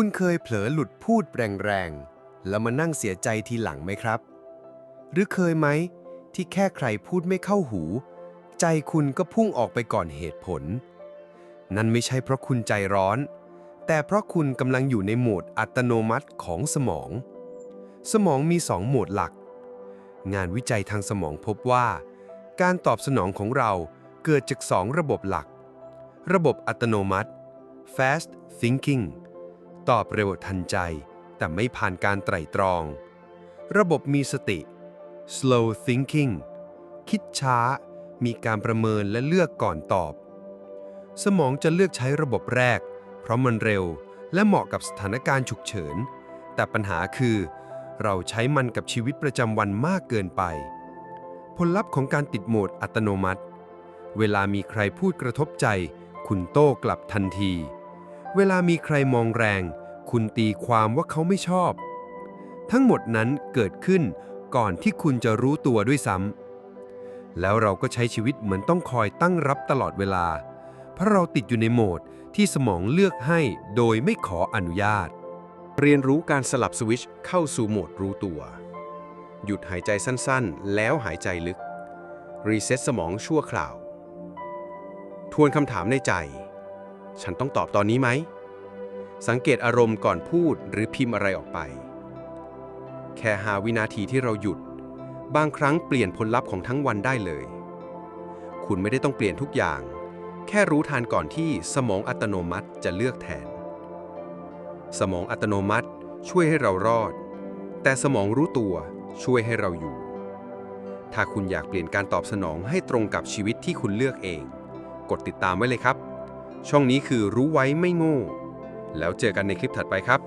คุณเคยเผลอหลุดพูดแรงๆ แล้วมานั่งเสียใจทีหลังไหมครับ หรือเคยไหม ที่แค่ใครพูดไม่เข้าหู ใจคุณก็พุ่งออกไปก่อนเหตุผล นั่นไม่ใช่เพราะคุณใจร้อน แต่เพราะคุณกำลังอยู่ในโหมดอัตโนมัติของสมอง สมองมีสองโหมดหลัก งานวิจัยทางสมองพบว่า การตอบสนองของเราเกิดจากสองระบบหลัก ระบบอัตโนมัติ fast thinking ตอบเร็วทันใจ แต่ไม่ผ่านการไตร่ตรอง ระบบมีสติ slow thinking คิดช้า มีการประเมินและเลือกก่อนตอบ สมองจะเลือกใช้ระบบแรก เพราะมันเร็วและเหมาะกับสถานการณ์ฉุกเฉิน แต่ปัญหาคือ เราใช้มันกับชีวิตประจำวันมากเกินไป ผลลัพธ์ของการติดโหมดอัตโนมัติ เวลามีใครพูดกระทบใจ คุณโต้กลับทันที เวลามีใครมองแรง คุณตีความว่าเขาไม่ชอบ ทั้งหมดนั้นเกิดขึ้นก่อนที่คุณจะรู้ตัวด้วยซ้ำแล้วเราก็ใช้ชีวิตเหมือนต้องคอยตั้งรับตลอดเวลา เพราะเราติดอยู่ในโหมดที่สมองเลือกให้โดยไม่ขออนุญาต เรียนรู้การสลับสวิชเข้าสู่โหมดรู้ตัว หยุดหายใจสั้นๆ แล้วหายใจลึก รีเซ็ตสมองชั่วคราว ทวนคำถามในใจ ฉันต้องตอบตอนนี้ไหม สังเกตอารมณ์ก่อนพูดหรือพิมพ์อะไรออกไป แค่หาวินาทีที่เราหยุด บางครั้งเปลี่ยนผลลัพธ์ของทั้งวันได้เลย คุณไม่ได้ต้องเปลี่ยนทุกอย่าง แค่รู้ทันก่อนที่สมองอัตโนมัติจะเลือกแทน สมองอัตโนมัติช่วยให้เรารอด แต่สมองรู้ตัวช่วยให้เราอยู่ ถ้าคุณอยากเปลี่ยนการตอบสนองให้ตรงกับชีวิตที่คุณเลือกเอง กดติดตามไว้เลยครับ ช่องนี้คือรู้ไว้ไม่โง่ แล้วเจอกันในคลิปถัดไปครับ